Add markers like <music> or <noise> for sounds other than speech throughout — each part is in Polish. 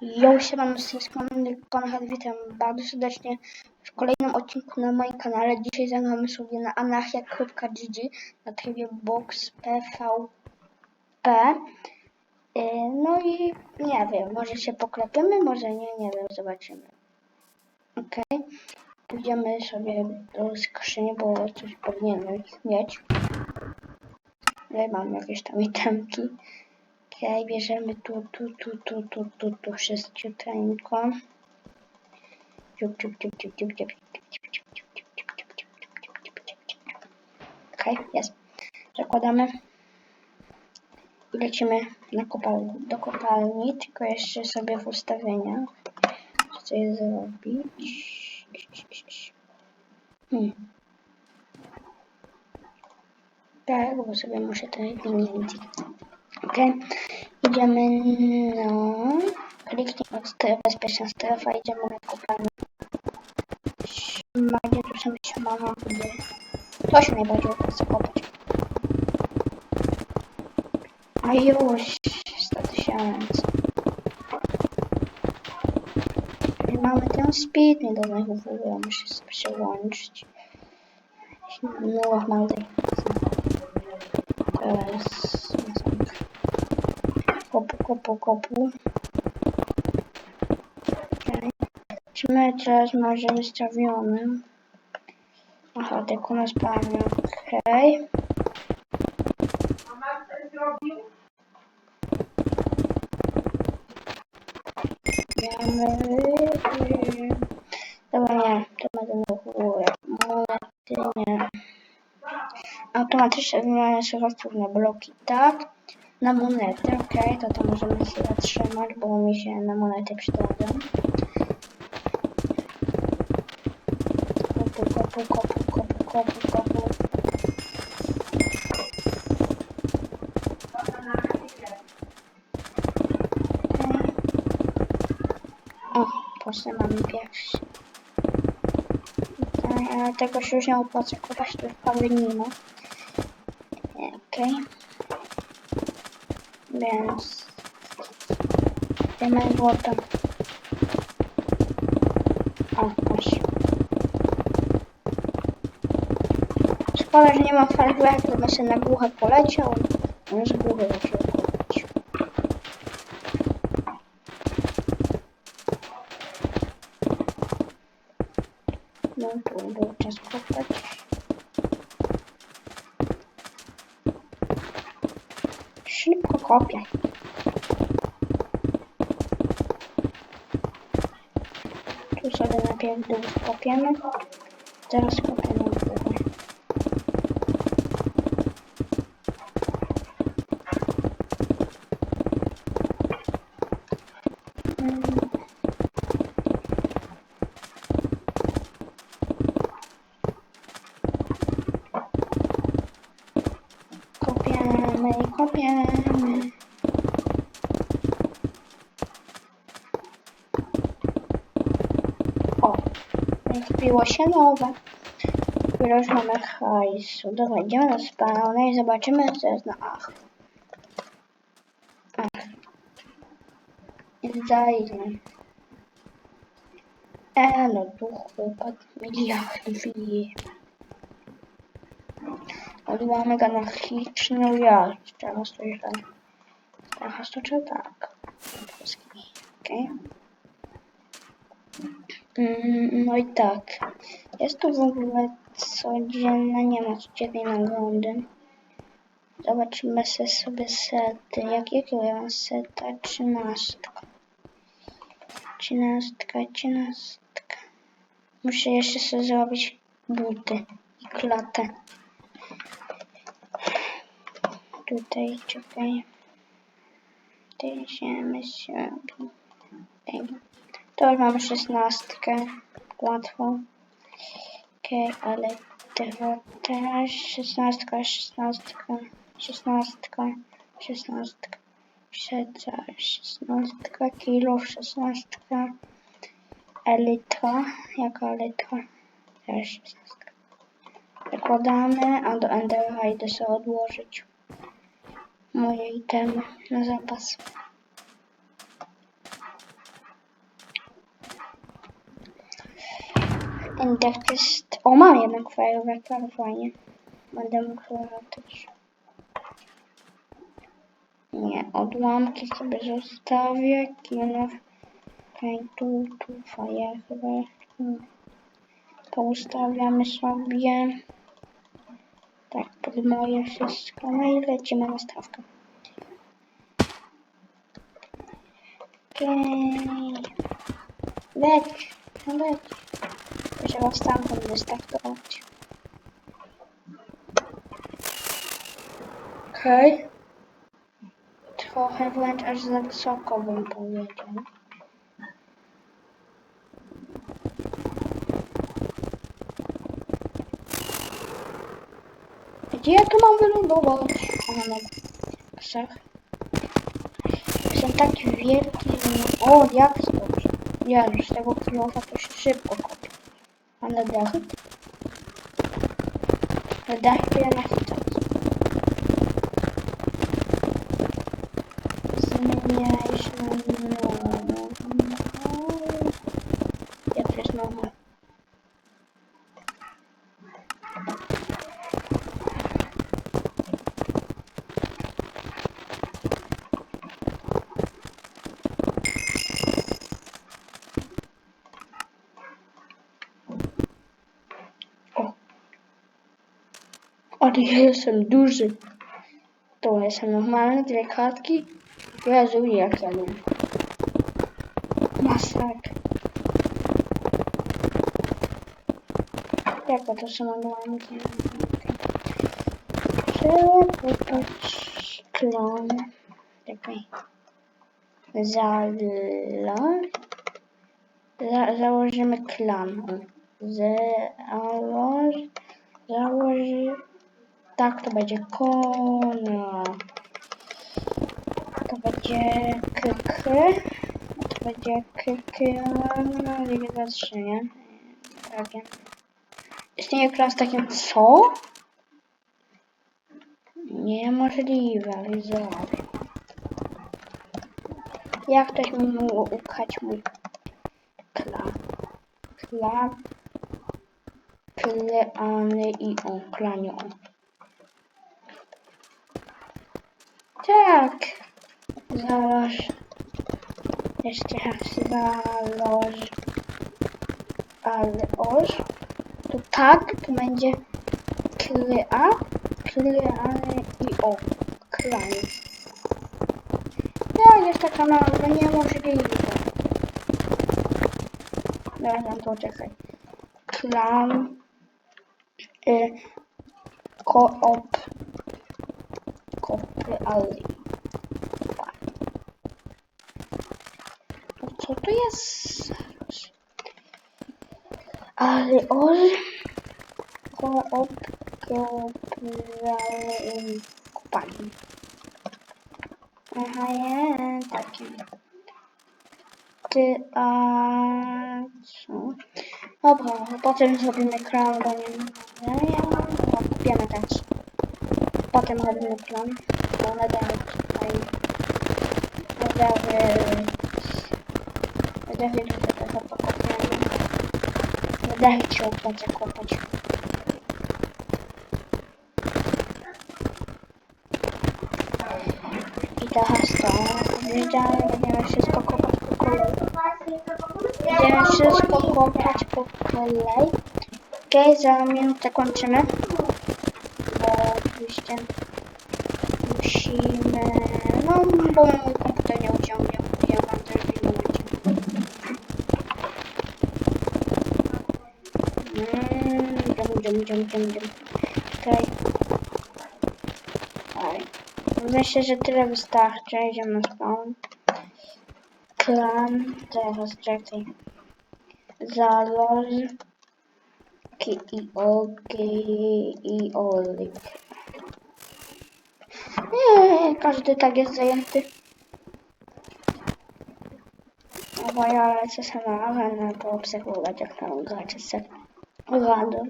Yo, siemano, z tej strony Konrad, witam bardzo serdecznie w kolejnym odcinku na moim kanale. Dzisiaj zagramy sobie na anarchia.gg na trybie box PvP. Yy, No i nie wiem, może się poklepiemy, może nie, nie wiem, zobaczymy. Okej, pójdziemy sobie do skrzyni, bo coś powinienem mieć. Tutaj mam jakieś tam itemki. Okay, bierzemy tu, tu, tu, tu, tu, tu, tu sześciuteńko. Ciup, okay, jest. Zakładamy. I lecimy na kopalnię. Do kopalni, tylko jeszcze sobie w ustawieniach coś zrobić. Hmm. Tak, bo sobie muszę ten limit Ok, idziemy no. Kliknij strefę, bezpieczna strefa, idziemy na kopalnię. Gdzie tu są siemano, gdzie... To się najbardziej opłaca zakopać. A już, 100 tysięcy. Mamy ten speed, nie do niego w ogóle, muszę sobie przełączyć. No, mam tutaj. Kopu, kopu, kopu. Okay. Czy teraz może wystawiony? Aha, tylko na spawnie, okej. Okay. Dobra, nie, to będę na górę. Nie. Automatycznie wymiana surowców na bloki, tak? Na monety, ok, to to możemy się zatrzymać, bo mi się na monety przydadzą. Kopu, kopu, kopu, kopu, kopu, kopu. O, proszę, mamy pierwszy. Tego się już nie opłaca kopać, to już prawie nie ma. Okej. Więc... Idziemy złoto. O, proszę. Szkoda, że nie ma fajerwerku, gdybym się na głuche poleciał. On z głuchy zaczął kopać. No tu był czas kopać. Kopię. Tu sobie najpierw dół kopiemy. Teraz kopiemy górę. Kopiemy kopiemy. Kupiło się nowe. Ilość mamy hajsu. Dobra, idziemy na spawna i zobaczymy, co jest na ach. Ach. Zajdę. E, no tu chłopak miliardy wie. Ale mamy anarchiczną jazdę. Teraz to źle. Teraz to czy tak? Okej. Okay no i tak. Jest tu w ogóle codzienne, nie ma codziennej nagrody. Zobaczymy se sobie sety. Jakiego ja mam seta? Trzynastka. Trzynastka, trzynastka. Muszę jeszcze sobie zrobić buty i klatę. Tutaj, czekaj. Idziemy sobie. Ej. To mam szesnastkę. Łatwo. Okej, okay, ale teraz szesnastka, szesnastka, szesnastka, szesnastka. Siedza, szesnastka, kilo, szesnastka. Elitra, jaka elitra? Też szesnastka. Zakładamy, a do Endera idę sobie odłożyć moje itemy na zapas. Ender jest... O, mam jednak fajerwerka, ale fajnie. Będę mógł latać. Nie, odłamki sobie zostawię. Kino. Okej, tu, tu fajerwerk. Poustawiamy sobie. Tak, pod moje wszystko. No i lecimy na stawkę. Okej. Leć, no leć. Trzeba stamtąd wystartować. Okej. Trochę wręcz aż za wysoko bym powiedział. Gdzie ja tu mam wylądować? Aha, na ksach. Jestem. O, jak dobrze. Jezu, z tego kilofa to się szybko. A na dachy? Na dachy to ja na hita. Zmieniać na normal. Jak to jest normal? O. Ale ja jestem duży. To jestem normalny, dwie klatki. Jezu, jak ja lubię. Masak. Jak to są normalne? Trzeba kupić klon. Czekaj. Zala. Za, założymy klan. Tak, to będzie kona. To będzie KK. To będzie KK. No, nie nie? Tak. nie. Istnieje klan z takim co? Niemożliwe, ale. Jak ktoś mi mógł upchać mój klan? Klan. Kleany i on, klanio. Tak. Założ. Jeszcze raz założ. Ale oż. To tak, to będzie klea, kleany i o. Klany. Ja jest taka nazwa niemożliwa. Dobra, tam to czekaj. Klan. Y, koop. Kopy ali. Co to jest? Ale on koop kopy kopalni. Aha, ja, takie. Ty, a co? Dobra, potem zrobimy klan, bo nie ma. No, kupiemy teraz. Potem robimy klan, bo nadal tutaj. Nadal. Nadal tutaj trochę pokopiemy. Nadal się opłaca kopać. I teraz to. Wiedziałem, będziemy wszystko kopać po kolei. Będziemy wszystko kopać po kolei. Okej, za minutę kończymy. Bo oczywiście musimy... No, bo komputer nie uciągnie. Ja wam też w innym momencie. Mm, Idziemy, idziemy, idziemy. Okej. Dalej. Myślę, że tyle wystarczy. Idziemy spawn. Klan. Teraz czekaj. Zaloż. Ki i ogi i olik. Nie, każdy tak jest zajęty. No bo ja lecę sobie na arenę poobserwować jak tam gracze se random.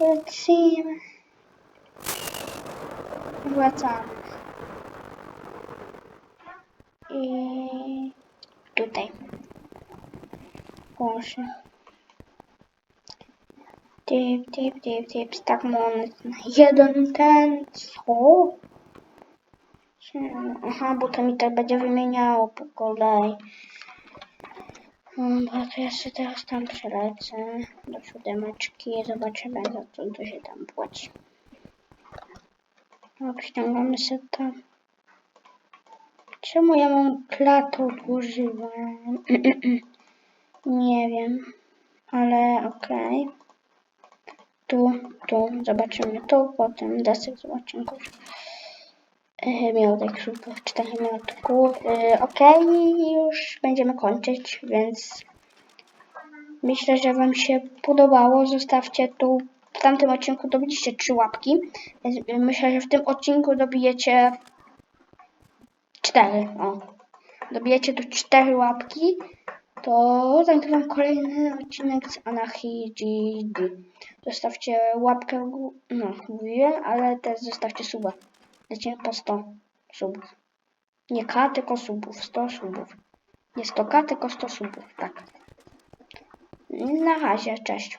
Lecimy. Wracamy. I tutaj. Proszę. Tip, tip, tip, tip, stack monet na jeden ten, co? Aha, bo to mi tak będzie wymieniało po kolei. Dobra, to ja sobie teraz tam przelecę do siódemeczki i zobaczymy za co to się tam płaci. No, ściągamy sobie to. Czemu ja mam klatę odłożyłem? <clears throat> Nie wiem, ale okej. Tu, tu, zobaczymy tu, potem desek zobaczymy. Yy, miodek, super, cztery miodków. Yy, okej, już będziemy kończyć, więc myślę, że Wam się podobało. Zostawcie tu, w tamtym odcinku dobiliście trzy łapki, więc myślę, że w tym odcinku dobijecie cztery, o. Dobijecie tu cztery łapki, to nagrywam kolejny odcinek z Anarchii GD. Zostawcie łapkę, no mówiłem, ale też zostawcie suba. Lecimy po 100 subów. Nie K, tylko subów. 100 subów. Nie 100 K, tylko 100 subów, tak. Na razie, cześć.